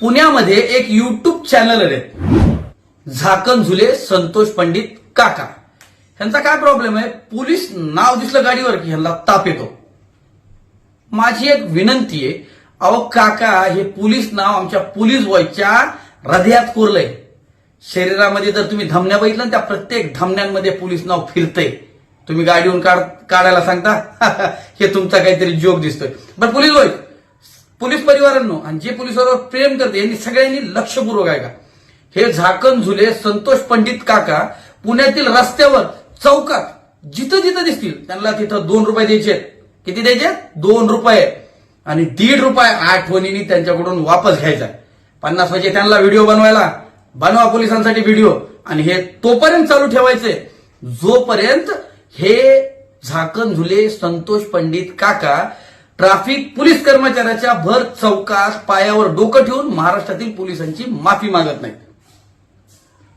पुण्यामध्ये एक YouTube channel आहे. झाकण झुले संतोष पंडित काका. ह्यांचा काय प्रॉब्लेम आहे? पोलीस नाव दिसलं गाडीवर की ह्यांना ताप येतो. माझी एक विनंती आहे अहो काका हे पोलीस नाव आमच्या पोलीस बॉयच्या हृदयात कोरलंय. शरीरामध्ये जर तुम्ही धमन्या बघितलं ना त्या प्रत्येक धमन्यांमध्ये पोलीस नाव फिरतंय. तुम्ही गाडीहून काढ काढायला सांगता हे तुमचा काहीतरी जोक दिसतोय. बरं पोलीस बॉय पोलीस परिवारांनो आणि जे पोलिसावर प्रेम करते यांनी सगळ्यांनी लक्षपूर्वक आहे का हे झाकण झुले संतोष पंडित काका पुण्यातील रस्त्यावर चौकात जिथं जिथं दिसतील त्यांना तिथं दोन रुपये द्यायचे किती द्यायचे दोन रुपये. आणि दीड रुपये आठवणीने त्यांच्याकडून वापस घ्यायचा. पन्नास पैसे त्यांना व्हिडिओ बनवायला. बनवा पोलिसांसाठी व्हिडिओ. आणि हे तोपर्यंत चालू ठेवायचे. जोपर्यंत हे झाकण झुले संतोष पंडित काका ट्रॅफिक पोलीस कर्मचाऱ्याच्या भर चौकात पायावर डोकं ठेवून महाराष्ट्रातील पोलिसांची माफी मागत नाहीत.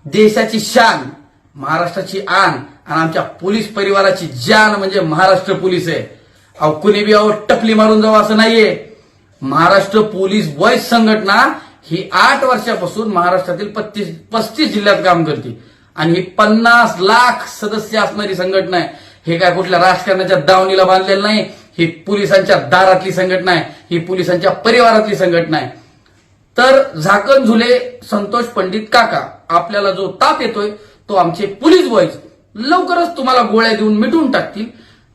देशाची शान महाराष्ट्राची आन आणि आमच्या पोलीस परिवाराची जान म्हणजे महाराष्ट्र पोलीस आहे. अहो कुणी बी अहो टपली मारून जावं असं नाहीये. महाराष्ट्र पोलीस बॉयज संघटना ही आठ वर्षापासून महाराष्ट्रातील पस्तीस पस्तीस जिल्ह्यात काम करते. आणि ही पन्नास लाख सदस्य असणारी संघटना आहे. हे काय कुठल्या राजकारणाच्या दावणीला बांधलेलं नाही. ही पोलिसांच्या दारातली संघटना आहे ही पोलिसांच्या परिवारातली संघटना आहे. तर झाकण झुले संतोष पंडित काका आपल्याला जो ताप येतोय तो आमचे पोलीस बॉईज लवकरच तुम्हाला गोळ्या देऊन मिटून टाकतील.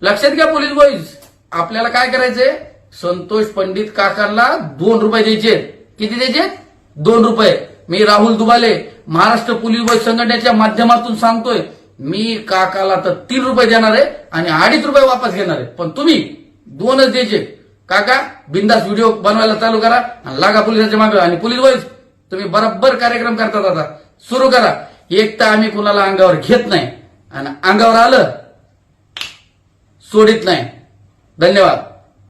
लक्षात घ्या पोलीस बॉईज आपल्याला काय करायचंय? संतोष पंडित काकांना दोन रुपये द्यायचे किती द्यायचे दोन रुपये. मी राहुल दुबाले महाराष्ट्र पोलीस बॉईज संघटनेच्या माध्यमातून सांगतोय मी काकाला तर तीन रुपये देणार आहे आणि अडीच रुपये वापस घेणार आहे. पण तुम्ही दोनच द्यायचे. काका बिंदास व्हिडिओ बनवायला चालू करा आणि लागा पोलिसांच्या मागे आणि पोलीस वॉईस तुम्ही बरोबर कार्यक्रम करतात आता. सुरू करा. एक तर आम्ही कुणाला अंगावर घेत नाही आणि अंगावर आलं सोडित नाही. धन्यवाद.